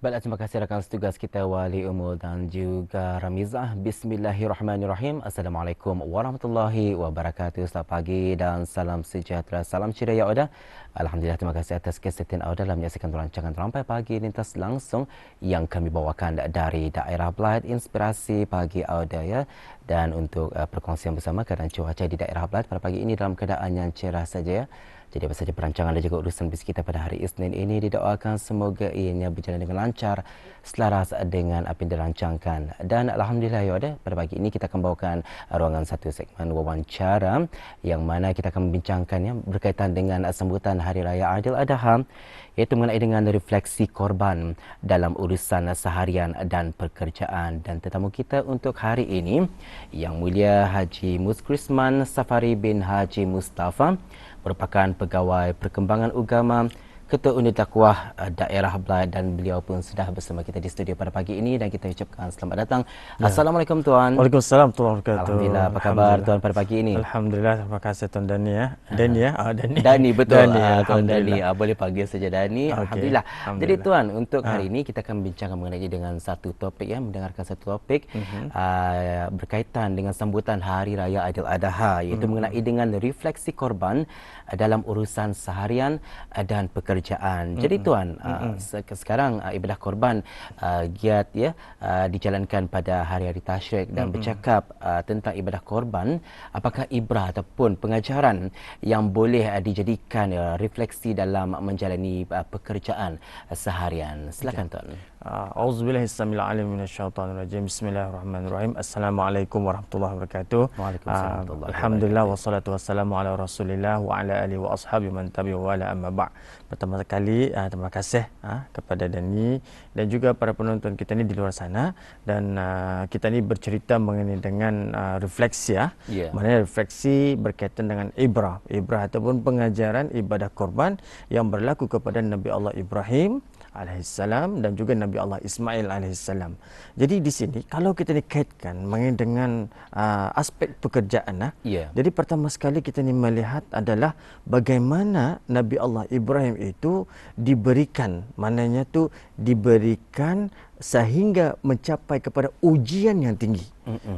Baiklah, terima kasih rakan setugas kita Wali Umul dan juga Ramizah. Bismillahirrahmanirrahim. Assalamualaikum warahmatullahi wabarakatuh. Selamat pagi dan salam sejahtera. Salam ceria ya Oda. Alhamdulillah, terima kasih atas kesetiaan Oda dalam menyaksikan rancangan Rampai Pagi lintas langsung yang kami bawakan dari daerah Blythe Inspirasi Pagi Oda ya. Dan untuk uh, perkongsian bersama keadaan cuaca di daerah Blythe pada pagi ini dalam keadaan yang cerah saja ya. Jadi apa saja perancangan dan juga urusan bis kita pada hari Isnin ini didoakan semoga ianya berjalan dengan lancar selaras dengan apa yang dirancangkan. Dan Alhamdulillah ya ada pada pagi ini kita akan bawakan ruangan satu segmen wawancara yang mana kita akan membincangkannya berkaitan dengan sambutan Hari Raya Aidil Adha iaitu mengenai dengan refleksi korban dalam urusan seharian dan pekerjaan. Dan tetamu kita untuk hari ini Yang Mulia Haji Muskrisman Safari bin Haji Mustafa merupakan pegawai perkembangan agama Ketua Unit Dakwah uh, Daerah Belai dan beliau pun sudah bersama kita di studio pada pagi ini dan kita ucapkan selamat datang. Ya. Assalamualaikum tuan. Waalaikumsalam tuan wabarakatuh. Alhamdulillah. Apa khabar tuan pada pagi ini? Alhamdulillah. Terima kasih tuan Dani ya. Ah. Dani ya. Ah Dani. Dani betul. Dani, ah, tuan Dani. Ah, boleh panggil saja Dani. Okay. Alhamdulillah. Alhamdulillah. Jadi tuan untuk hari ah. ini kita akan bincang mengenai dengan satu topik ya, mendengarkan satu topik uh-huh. uh, berkaitan dengan sambutan Hari Raya Aidiladha iaitu uh-huh. mengenai dengan refleksi korban dalam urusan seharian dan pekerjaan. Mm-hmm. Jadi tuan, mm-hmm. uh, sekarang uh, ibadah korban uh, giat ya uh, dijalankan pada hari-hari tasyrik dan mm-hmm. bercakap uh, tentang ibadah korban, apakah ibrah ataupun pengajaran yang boleh uh, dijadikan uh, refleksi dalam menjalani uh, pekerjaan uh, seharian. Silakan okay. tuan. Auzubillahi samil alim minasyaitonir rajim. Bismillahirrahmanirrahim. Assalamualaikum warahmatullahi wabarakatuh. Waalaikumsalam. Alhamdulillah wassalatu wassalamu ala Rasulillah wa ala alihi wa ashabi man tabi'u wa ala amma ba'. Pertama sekali uh, terima kasih uh, kepada Dani dan juga para penonton kita ni di luar sana dan uh, kita ni bercerita mengenai dengan uh, refleksi ya. Yeah. Maknanya refleksi berkaitan dengan ibrah. Ibrah ataupun pengajaran ibadah korban yang berlaku kepada Nabi Allah Ibrahim alaihissalam dan juga Nabi Allah Ismail alaihissalam. Jadi di sini kalau kita ni kaitkan mengenai dengan uh, aspek pekerjaan ah. Yeah. Jadi pertama sekali kita ni melihat adalah bagaimana Nabi Allah Ibrahim itu diberikan maknanya tu diberikan sehingga mencapai kepada ujian yang tinggi.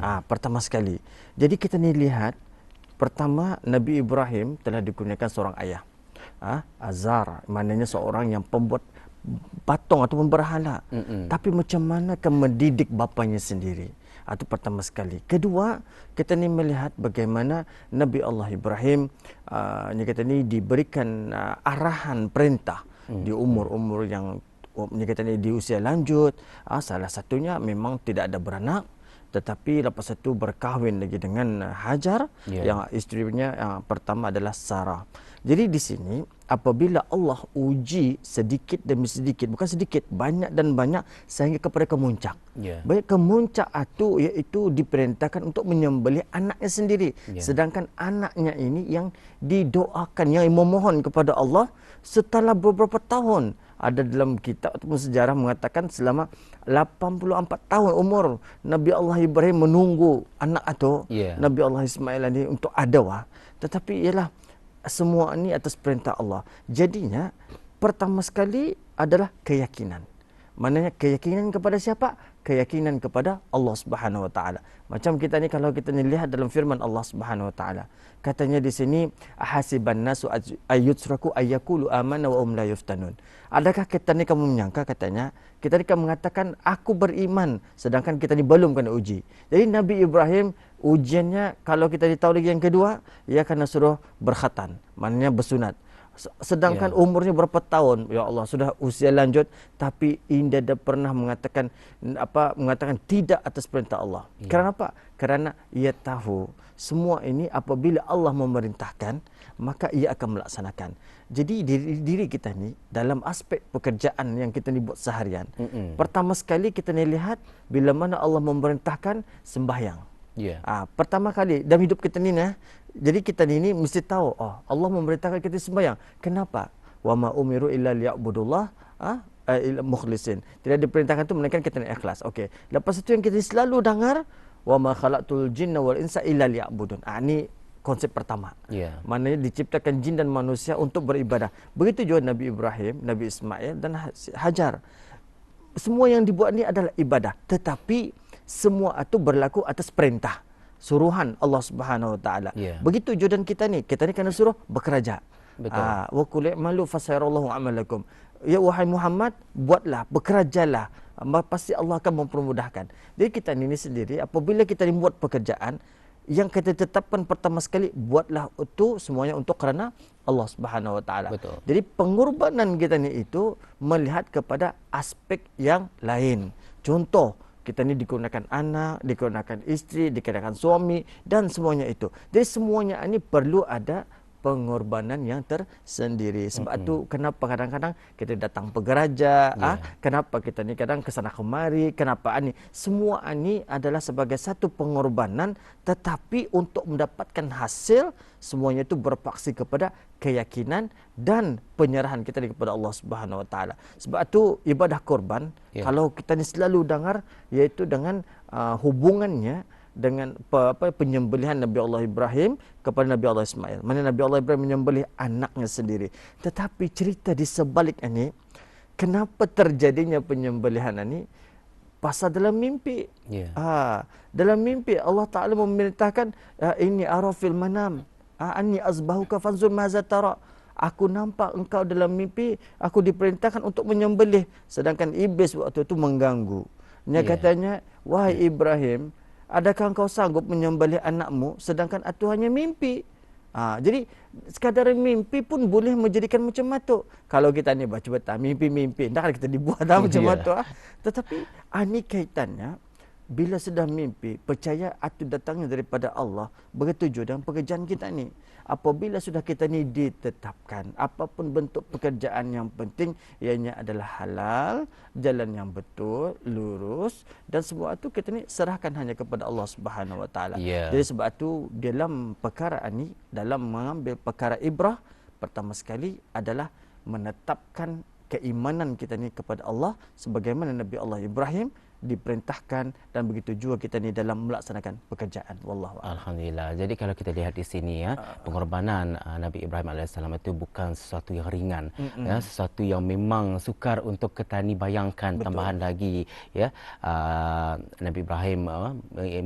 Ah uh, pertama sekali. Jadi kita ni lihat pertama Nabi Ibrahim telah dikurniakan seorang ayah. Ah, Azar, maknanya seorang yang pembuat patung ataupun berhala. Mm-mm. Tapi macam mana ke mendidik bapanya sendiri? Itu pertama sekali. Kedua, kita ni melihat bagaimana Nabi Allah Ibrahim uh, ni kata ni diberikan uh, arahan perintah mm. di umur-umur yang ni kata ni di usia lanjut. Uh, salah satunya memang tidak ada beranak tetapi lepas itu berkahwin lagi dengan Hajar yeah. yang isterinya yang pertama adalah Sarah. Jadi di sini apabila Allah uji sedikit demi sedikit bukan sedikit banyak dan banyak sehingga kepada kemuncak. Yeah. Baik kemuncak itu iaitu diperintahkan untuk menyembelih anaknya sendiri. Yeah. Sedangkan anaknya ini yang didoakan yang memohon kepada Allah setelah beberapa tahun ada dalam kitab ataupun sejarah mengatakan selama 84 tahun umur Nabi Allah Ibrahim menunggu anak itu yeah. Nabi Allah Ismail ini untuk ada tetapi ialah semua ini atas perintah Allah. Jadinya pertama sekali adalah keyakinan. Maknanya keyakinan kepada siapa? Keyakinan kepada Allah Subhanahu Wa Taala. Macam kita ni kalau kita ni lihat dalam firman Allah Subhanahu Wa Taala, katanya di sini ahasiban nasu ayyutsraku ayyakulu amana wa um la yuftanun. Adakah kita ni kamu menyangka katanya kita ni kamu mengatakan aku beriman sedangkan kita ni belum kena uji. Jadi Nabi Ibrahim ujiannya kalau kita tahu lagi yang kedua ia akan suruh berkhatan maknanya bersunat sedangkan ya. umurnya berapa tahun ya Allah sudah usia lanjut tapi indah dah pernah mengatakan apa mengatakan tidak atas perintah Allah ya. kerana apa kerana ia tahu semua ini apabila Allah memerintahkan maka ia akan melaksanakan jadi diri, diri kita ni dalam aspek pekerjaan yang kita ni buat seharian Mm-mm. pertama sekali kita ni lihat bila mana Allah memerintahkan sembahyang Yeah. Ah, pertama kali dalam hidup kita ni nah, jadi kita ni, ni mesti tahu oh Allah memerintahkan kita sembahyang. Kenapa? Wa ma umiru illa liya'budullah ah eh, mukhlisin. Tidak diperintahkan tu melainkan kita nak ikhlas. Okey. Lepas itu yang kita selalu dengar wa ma khalaqtul jinna wal insa illa liya'budun. Ah ni konsep pertama. Yeah. Maknanya diciptakan jin dan manusia untuk beribadah. Begitu juga Nabi Ibrahim, Nabi Ismail dan Hajar semua yang dibuat ni adalah ibadah tetapi semua itu berlaku atas perintah suruhan Allah Subhanahu Wa Taala. Yeah. Begitu jodan kita ni, kita ni kena suruh bekerja. Betul. Ah, wa qul i'malu fasayarallahu amalakum. Ya wahai Muhammad, buatlah, bekerjalah. Pasti Allah akan mempermudahkan. Jadi kita ni sendiri apabila kita ni buat pekerjaan yang kita tetapkan pertama sekali buatlah itu semuanya untuk kerana Allah Subhanahu Wa Taala. Jadi pengorbanan kita ni itu melihat kepada aspek yang lain. Contoh kita ni digunakan anak, digunakan isteri, digunakan suami dan semuanya itu. Jadi semuanya ini perlu ada pengorbanan yang tersendiri. Sebab mm-hmm. tu kenapa kadang-kadang kita datang pegeraja, yeah. ah, kenapa kita ni kadang kesana kemari, kenapa ani semua ini adalah sebagai satu pengorbanan tetapi untuk mendapatkan hasil semuanya itu berpaksi kepada keyakinan dan penyerahan kita kepada Allah Subhanahu Wa Taala. Sebab tu ibadah korban yeah. kalau kita ni selalu dengar iaitu dengan uh, hubungannya dengan apa penyembelihan Nabi Allah Ibrahim kepada Nabi Allah Ismail. Mana Nabi Allah Ibrahim menyembelih anaknya sendiri. Tetapi cerita di sebalik ini kenapa terjadinya penyembelihan ini pasal dalam mimpi. Yeah. Ha, dalam mimpi Allah Taala memerintahkan ah, ini arafil manam. Ha, anni azbahuka fanzur maza tara. Aku nampak engkau dalam mimpi, aku diperintahkan untuk menyembelih sedangkan iblis waktu itu mengganggu. Dia yeah. katanya, "Wahai yeah. Ibrahim, adakah engkau sanggup menyembelih anakmu sedangkan itu hanya mimpi? Ha, jadi sekadar mimpi pun boleh menjadikan macam itu. Kalau kita ni baca betul mimpi-mimpi, tak kita dibuat dah macam itu. Ha. Tetapi ini kaitannya bila sudah mimpi, percaya itu datangnya daripada Allah. Begitu juga dengan pekerjaan kita ni apabila sudah kita ni ditetapkan apapun bentuk pekerjaan yang penting ianya adalah halal jalan yang betul lurus dan semua itu kita ni serahkan hanya kepada Allah Subhanahu Wa Taala yeah. jadi sebab itu dalam perkara ini dalam mengambil perkara ibrah pertama sekali adalah menetapkan keimanan kita ni kepada Allah sebagaimana Nabi Allah Ibrahim diperintahkan dan begitu juga kita ni dalam melaksanakan pekerjaan wallahu alhamdulillah jadi kalau kita lihat di sini ya uh, pengorbanan uh, Nabi Ibrahim alaihissalam itu bukan sesuatu yang ringan mm-mm. ya sesuatu yang memang sukar untuk kita ni bayangkan Betul. tambahan lagi ya uh, Nabi Ibrahim uh,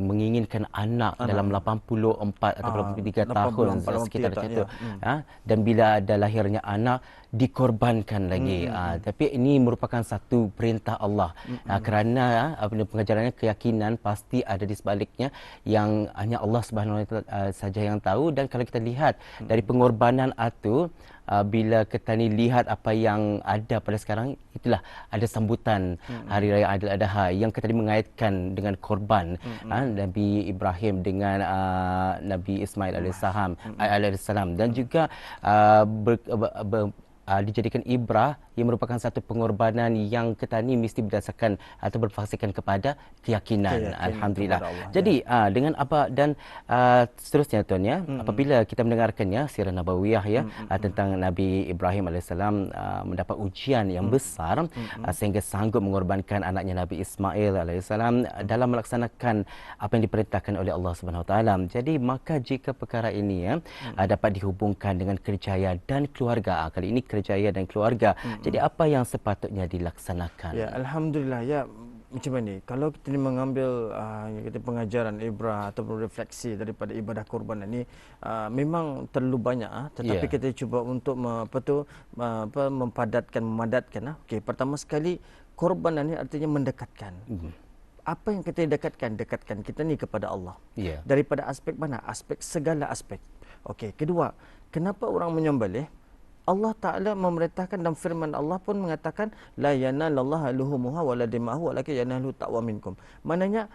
menginginkan anak, anak dalam 84 atau uh, 83 tahun sekitar itu ya. Mm. ya dan bila ada lahirnya anak dikorbankan lagi mm-hmm. uh, tapi ini merupakan satu perintah Allah mm-hmm. uh, kerana apa pengajarannya keyakinan pasti ada di sebaliknya yang hanya Allah Subhanahu Wa Taala saja yang tahu dan kalau kita lihat mm-hmm. dari pengorbanan itu uh, bila kita ni lihat apa yang ada pada sekarang itulah ada sambutan mm-hmm. hari raya Aidil Adha yang kita mengaitkan dengan korban mm-hmm. uh, Nabi Ibrahim dengan uh, Nabi Ismail alaihissalam mm-hmm. alaihissalam dan mm-hmm. juga uh, ber, ber, ber, uh, dijadikan ibrah yang merupakan satu pengorbanan yang kita ni mesti berdasarkan atau berfasikan kepada keyakinan, keyakinan alhamdulillah. Allah, Jadi ya. uh, dengan apa dan uh, seterusnya tuan ya hmm. apabila kita mendengarkannya sirah nabawiyah ya hmm. uh, tentang Nabi Ibrahim alaihissalam uh, mendapat ujian yang hmm. besar hmm. Uh, sehingga sanggup mengorbankan anaknya Nabi Ismail alaihissalam dalam melaksanakan apa yang diperintahkan oleh Allah Subhanahu taala. Jadi maka jika perkara ini ya hmm. uh, dapat dihubungkan dengan kerjaya dan keluarga uh, kali ini kerjaya dan keluarga. Hmm. Jadi apa yang sepatutnya dilaksanakan? Ya, alhamdulillah ya macam mana kalau kita ni mengambil uh, kita pengajaran ibrah ataupun refleksi daripada ibadah korban ini uh, memang terlalu banyak uh, tetapi yeah. kita cuba untuk apa tu uh, apa mempadatkan memadatkan uh. okey pertama sekali korban ini artinya mendekatkan mm. apa yang kita dekatkan dekatkan kita ni kepada Allah yeah. daripada aspek mana aspek segala aspek okey kedua kenapa orang menyembelih Allah Taala memerintahkan dalam firman Allah pun mengatakan la yanalallahu luhumuha wala dimahu walakin yanalu taqwa minkum. Maknanya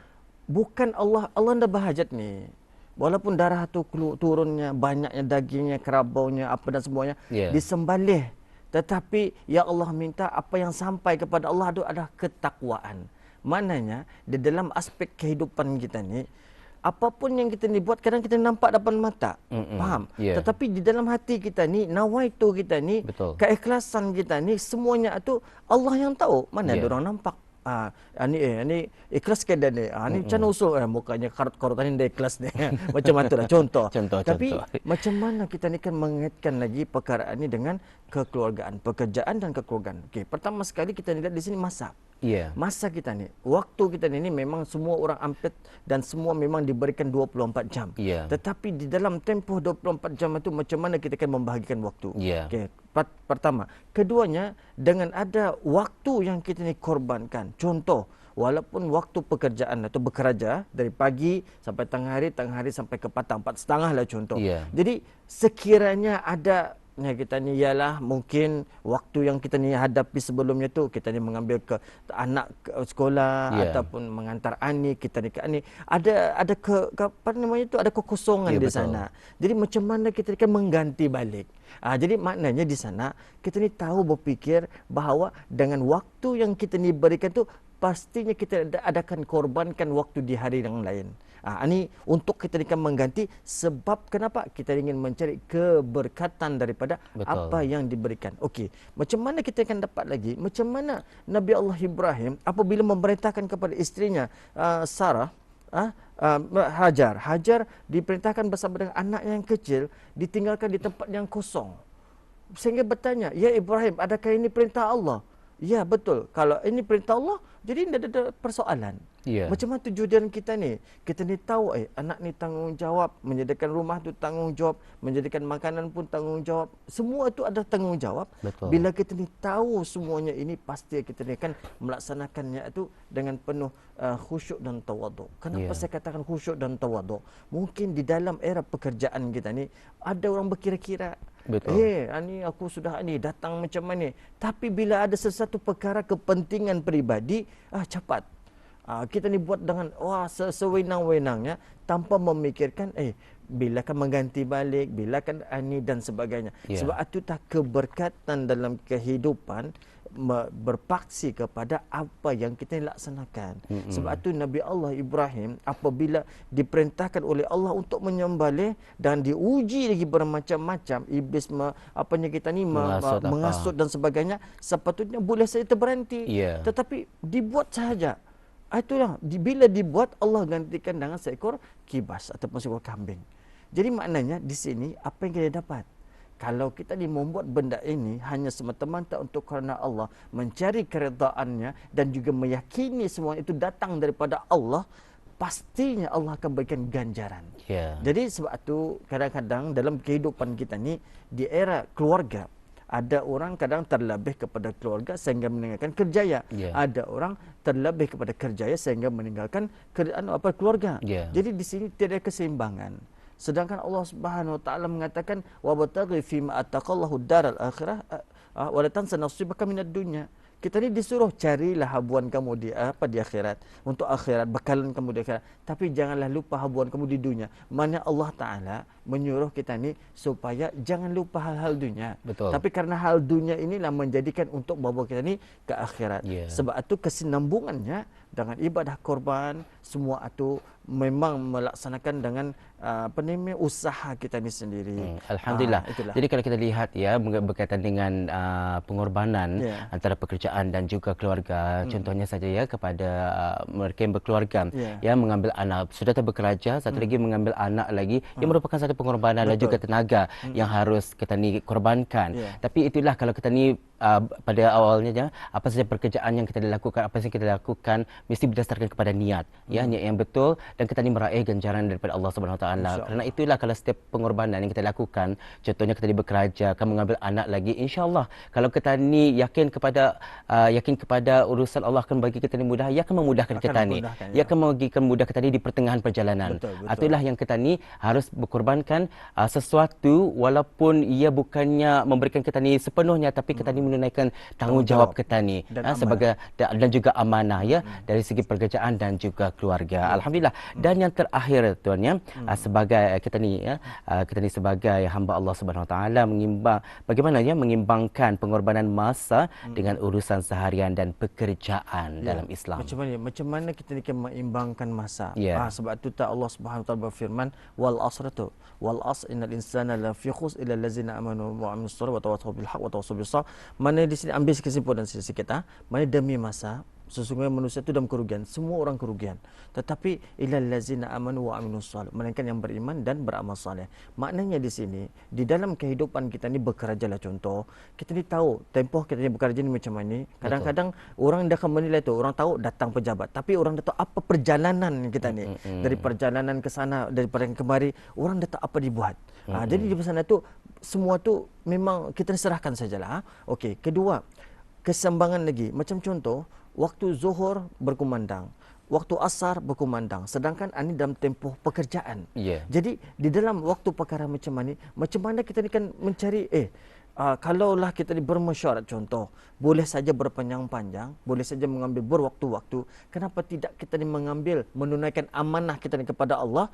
bukan Allah Allah dah berhajat ni. Walaupun darah tu turunnya banyaknya dagingnya kerabaunya apa dan semuanya yeah. disembelih tetapi ya Allah minta apa yang sampai kepada Allah itu adalah ketakwaan. Maknanya di dalam aspek kehidupan kita ni apapun yang kita ni buat kadang kita nampak depan mata. Mm-mm. Faham? Yeah. Tetapi di dalam hati kita ni, nawaitu kita ni, Betul. keikhlasan kita ni semuanya itu Allah yang tahu. Mana yeah. ada orang nampak? Ah, ini eh ini ikhlas ke dan ah ni macam usul eh mukanya karut karutan ini ikhlas ni. macam mana lah contoh. Contoh, Tapi contoh. macam mana kita ni kan mengaitkan lagi perkara ini dengan kekeluargaan, pekerjaan dan kekeluargaan. Okey, pertama sekali kita lihat di sini masa. Ya. Masa kita ni, waktu kita ni, ni memang semua orang ampit dan semua memang diberikan 24 jam. Ya. Tetapi di dalam tempoh 24 jam itu macam mana kita akan membahagikan waktu. Ya. Okey, pertama. Keduanya, dengan ada waktu yang kita ni korbankan. Contoh, walaupun waktu pekerjaan atau bekerja dari pagi sampai tengah hari, tengah hari sampai ke petang, empat setengah lah contoh. Ya. Jadi sekiranya ada Ya, kita ni ialah mungkin waktu yang kita ni hadapi sebelumnya tu kita ni mengambil ke anak ke sekolah Ya. ataupun mengantar ani kita ni ke ani ada ada ke, ke apa namanya tu ada kekosongan Ya, di betul. sana. Jadi macam mana kita kan mengganti balik. Ah jadi maknanya di sana kita ni tahu berfikir bahawa dengan waktu yang kita ni berikan tu pastinya kita ada- adakan korbankan waktu di hari yang lain. Ah ini untuk kita ni kan mengganti sebab kenapa kita ingin mencari keberkatan daripada Betul. apa yang diberikan. Okey, macam mana kita akan dapat lagi? Macam mana Nabi Allah Ibrahim apabila memerintahkan kepada istrinya uh, Sarah Ah, uh, Hajar. Hajar diperintahkan bersama dengan anak yang kecil ditinggalkan di tempat yang kosong. Sehingga bertanya, "Ya Ibrahim, adakah ini perintah Allah?" Ya, betul. Kalau ini perintah Allah, jadi tidak ada persoalan. Ya. Macam mana tujuan kita ni? Kita ni tahu eh anak ni tanggungjawab, menyediakan rumah tu tanggungjawab, menyediakan makanan pun tanggungjawab. Semua itu ada tanggungjawab. Betul. Bila kita ni tahu semuanya ini pasti kita ni akan melaksanakannya itu dengan penuh uh, khusyuk dan tawaduk. Kenapa Ya. saya katakan khusyuk dan tawaduk? Mungkin di dalam era pekerjaan kita ni ada orang berkira-kira Betul. Eh, ani aku sudah ni datang macam mana. Tapi bila ada sesuatu perkara kepentingan peribadi, ah cepat. Ah, kita ni buat dengan wah se- sewenang-wenangnya tanpa memikirkan eh bila kan mengganti balik, bila kan ani dan sebagainya. Ya. Sebab itu tak keberkatan dalam kehidupan me- berpaksi kepada apa yang kita laksanakan. Mm-hmm. Sebab itu Nabi Allah Ibrahim apabila diperintahkan oleh Allah untuk menyembelih dan diuji lagi bermacam-macam iblis me, apanya kita ni me, Mengasut apa? mengasut dan sebagainya sepatutnya boleh saja terberhenti. Ya. Tetapi dibuat sahaja. Ah, Itulah bila dibuat Allah gantikan dengan seekor kibas ataupun seekor kambing. Jadi maknanya di sini apa yang kita dapat? Kalau kita ni membuat benda ini hanya semata-mata untuk kerana Allah, mencari keredaannya dan juga meyakini semua itu datang daripada Allah, pastinya Allah akan berikan ganjaran. Ya. Jadi sebab itu kadang-kadang dalam kehidupan kita ni di era keluarga ada orang kadang terlebih kepada keluarga sehingga meninggalkan kerjaya. Ya. Ada orang terlebih kepada kerjaya sehingga meninggalkan kerjaan apa keluarga. Ya. Jadi di sini tidak ada keseimbangan. Sedangkan Allah Subhanahu wa taala mengatakan wa bataghi fi ma ataqallahu daral akhirah ah, wa la tansa nasibaka minad dunya. Kita ni disuruh carilah habuan kamu di apa di akhirat untuk akhirat bekalan kamu di akhirat tapi janganlah lupa habuan kamu di dunia. Mana Allah taala menyuruh kita ni supaya jangan lupa hal-hal dunia. Betul. Tapi karena hal dunia inilah menjadikan untuk bawa kita ni ke akhirat. Ya. Sebab itu kesinambungannya dengan ibadah korban semua itu memang melaksanakan dengan uh, apa namanya usaha kita ni sendiri. Hmm, Alhamdulillah. Ah, itulah. Jadi kalau kita lihat ya ber- berkaitan dengan uh, pengorbanan Ya. antara pekerjaan dan juga keluarga. Contohnya saja ya kepada uh, mereka yang berkeluarga Ya. yang mengambil anak sudah bekerja, satu lagi mengambil anak lagi yang merupakan satu pengorbanan dan Betul. juga tenaga yang harus kita ni korbankan. Ya. Tapi itulah kalau kita ni uh, pada awalnya ya, apa saja pekerjaan yang kita lakukan, apa yang kita lakukan mesti berdasarkan kepada niat. Ya, niat yang betul dan kita ni meraih ganjaran daripada Allah Subhanahu Wa Taala. Kerana itulah kalau setiap pengorbanan yang kita lakukan, contohnya kita ni bekerja, akan mengambil anak lagi, insya-Allah kalau kita ni yakin kepada uh, yakin kepada urusan Allah akan bagi kita ni mudah, ia akan memudahkan Akan kita ni. memudahkan, Ia ya. akan memberikan mudah kita ni di pertengahan perjalanan. Betul, betul. Itulah yang kita ni harus berkorbankan uh, sesuatu walaupun ia bukannya memberikan kita ni sepenuhnya tapi kita ni menunaikan tanggungjawab kita ni dan amanah. sebagai da- dan juga amanah ya dari segi pekerjaan dan juga keluarga. Alhamdulillah. Dan yang terakhir tuan ya ah, sebagai kita ni ya ah, kita ni sebagai hamba Allah Subhanahu Wa Taala mengimbang bagaimana ya mengimbangkan pengorbanan masa dengan urusan seharian dan pekerjaan dalam Islam. Macam mana? Macam mana kita ni akan mengimbangkan masa? Ya. Ah, sebab itu tak Allah Subhanahu Wa Taala berfirman wal asr tu wal as innal insana la fi khus illa allazina amanu wa amilus salih wa tawassaw bil haqq wa tawassaw bis sabr. Mana di sini ambil kesimpulan sikit ah. Mana demi masa sesungguhnya manusia itu dalam kerugian. Semua orang kerugian. Tetapi ilal ladzina amanu wa aminus salih. Melainkan yang beriman dan beramal saleh maknanya di sini di dalam kehidupan kita ni bekerja lah contoh. Kita ni tahu tempoh kita ni bekerja ni macam mana. Kadang-kadang orang dah akan menilai tu. Orang tahu datang pejabat. Tapi orang dah tahu apa perjalanan kita ni. Mm-hmm. dari perjalanan ke sana daripada kemari orang dah tahu apa dibuat. Mm-hmm. ha, jadi di sana tu semua tu memang kita serahkan sajalah. Ha. okey kedua kesembangan lagi. Macam contoh waktu zuhur berkumandang waktu asar berkumandang sedangkan ini dalam tempoh pekerjaan yeah. jadi di dalam waktu perkara macam ni macam mana kita ni kan mencari eh uh, kalaulah kita ni bermesyuarat contoh boleh saja berpanjang-panjang boleh saja mengambil berwaktu-waktu kenapa tidak kita ni mengambil menunaikan amanah kita ni kepada Allah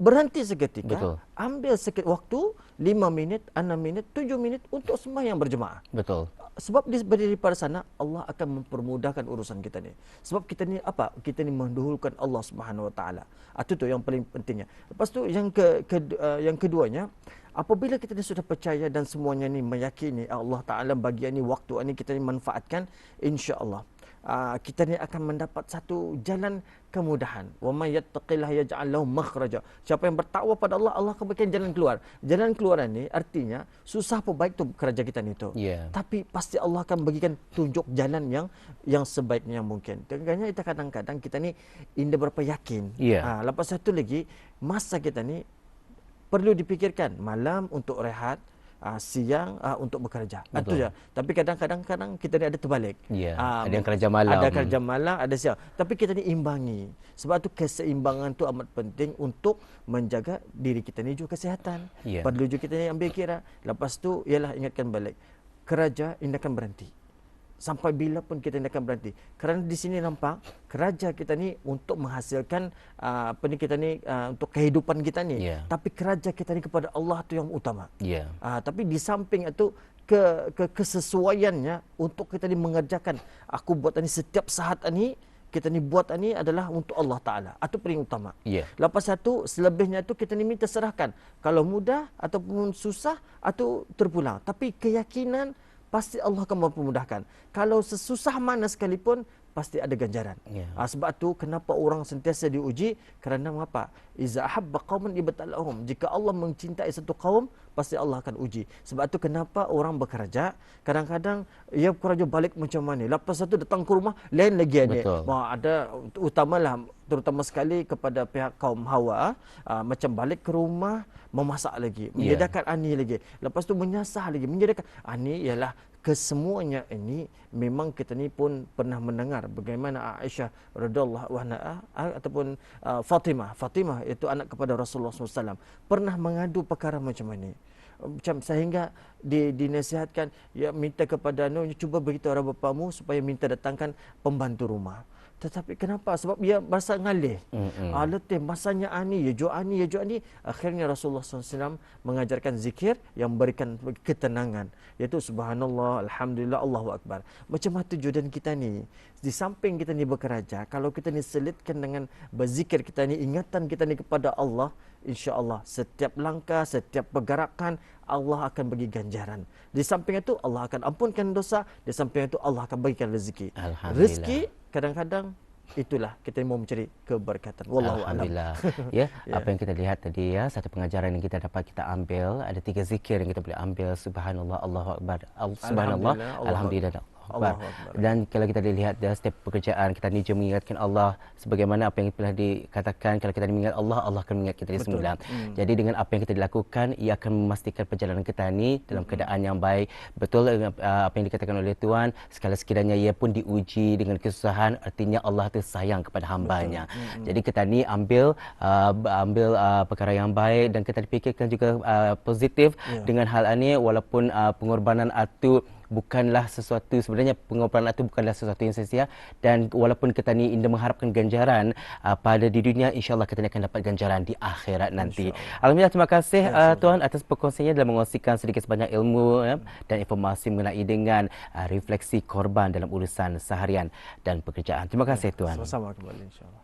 berhenti seketika Betul. ambil sikit waktu 5 minit 6 minit 7 minit untuk sembahyang berjemaah. Betul. Sebab dia berdiri pada sana Allah akan mempermudahkan urusan kita ni. Sebab kita ni apa? Kita ni mendahulukan Allah Subhanahu Wa Taala. Itu tu yang paling pentingnya. Lepas tu yang ke, ke uh, yang keduanya apabila kita ni sudah percaya dan semuanya ni meyakini Allah Taala bagian ni waktu ni kita ni manfaatkan insya-Allah uh, kita ni akan mendapat satu jalan kemudahan. Wa may yattaqillaha yaj'al lahu makhraja. Siapa yang bertakwa pada Allah, Allah akan berikan jalan keluar. Jalan keluar ini artinya susah apa baik tu kerja kita ni tu. Yeah. Tapi pasti Allah akan berikan tunjuk jalan yang yang sebaiknya yang mungkin. Kadang-kadang kita kadang-kadang kita ni indah berapa yakin. Yeah. Ha, lepas satu lagi masa kita ni perlu dipikirkan malam untuk rehat uh, siang uh, untuk bekerja. Itu ya. Tapi kadang-kadang kadang kita ni ada terbalik. Ya. Uh, ada yang kerja malam. Ada kerja malam, ada siang. Tapi kita ni imbangi. Sebab tu keseimbangan tu amat penting untuk menjaga diri kita ni juga kesihatan. Ya. Perlu juga kita ni ambil kira. Lepas tu ialah ingatkan balik. Kerja ini akan berhenti sampai bila pun kita akan berhenti. Kerana di sini nampak kerja kita ni untuk menghasilkan uh, apa ni kita ni uh, untuk kehidupan kita ni. Yeah. Tapi kerja kita ni kepada Allah tu yang utama. Yeah. Uh, tapi di samping itu ke, ke kesesuaiannya untuk kita ni mengerjakan aku buat ini setiap saat ini kita ni buat ini adalah untuk Allah Taala. Itu paling utama. Yeah. Lepas satu selebihnya tu kita ni minta serahkan. Kalau mudah ataupun susah atau terpulang. Tapi keyakinan pasti Allah akan mempermudahkan. Kalau sesusah mana sekalipun, pasti ada ganjaran. Yeah. Ha, sebab tu kenapa orang sentiasa diuji? Kerana apa? Iza habba qauman ibtalahum. Jika Allah mencintai satu kaum, pasti Allah akan uji. Sebab tu kenapa orang bekerja, kadang-kadang ia bekerja balik macam mana? Lepas satu datang ke rumah, lain lagi ada. Ada utamalah terutama sekali kepada pihak kaum Hawa, uh, macam balik ke rumah memasak lagi, ya. menyediakan yeah. ani lagi. Lepas tu menyasah lagi, menyediakan ani ialah kesemuanya ini memang kita ni pun pernah mendengar bagaimana Aisyah radhiyallahu anha ataupun uh, Fatimah Fatimah itu anak kepada Rasulullah SAW pernah mengadu perkara macam ini macam sehingga di, dinasihatkan ya minta kepada anu cuba beritahu orang bapamu supaya minta datangkan pembantu rumah tetapi kenapa? Sebab dia masa ngalih. Mm-hmm. Ah, letih masanya ani, ya jo ani, ya jo ani. Akhirnya Rasulullah SAW mengajarkan zikir yang memberikan ketenangan. Iaitu subhanallah, alhamdulillah, Allahu Akbar. Macam mana tujuan kita ni? Di samping kita ni bekerja, kalau kita ni selitkan dengan berzikir kita ni, ingatan kita ni kepada Allah, insya Allah setiap langkah, setiap pergerakan, Allah akan bagi ganjaran. Di samping itu, Allah akan ampunkan dosa. Di samping itu, Allah akan bagikan rezeki. Rezeki kadang-kadang itulah kita mau mencari keberkatan. Wallahu alhamdulillah. Ya yeah. apa yang kita lihat tadi ya satu pengajaran yang kita dapat kita ambil ada tiga zikir yang kita boleh ambil. Subhanallah allahu akbar subhanallah alhamdulillah, alhamdulillah. Allah Dan kalau kita lihat dari setiap pekerjaan kita ni mengingatkan Allah sebagaimana apa yang telah dikatakan kalau kita mengingat Allah Allah akan mengingat kita semula. Hmm. Jadi dengan apa yang kita lakukan ia akan memastikan perjalanan kita ni dalam hmm. keadaan yang baik. Betul uh, apa yang dikatakan oleh Tuhan sekali sekiranya ia pun diuji dengan kesusahan artinya Allah tu sayang kepada hamba-Nya. Hmm. Jadi kita ni ambil uh, ambil uh, perkara yang baik dan kita dipikirkan juga uh, positif yeah. dengan hal ini walaupun uh, pengorbanan atau bukanlah sesuatu sebenarnya pengorbanan itu bukanlah sesuatu yang sia-sia dan walaupun kita ni indah mengharapkan ganjaran uh, pada di dunia insyaallah kita akan dapat ganjaran di akhirat nanti. Alhamdulillah terima kasih uh, tuan atas perkongsiannya dalam mengongsikan sedikit sebanyak ilmu ya, dan informasi mengenai dengan uh, refleksi korban dalam urusan seharian dan pekerjaan. Terima kasih tuan. Sama-sama kembali insyaallah.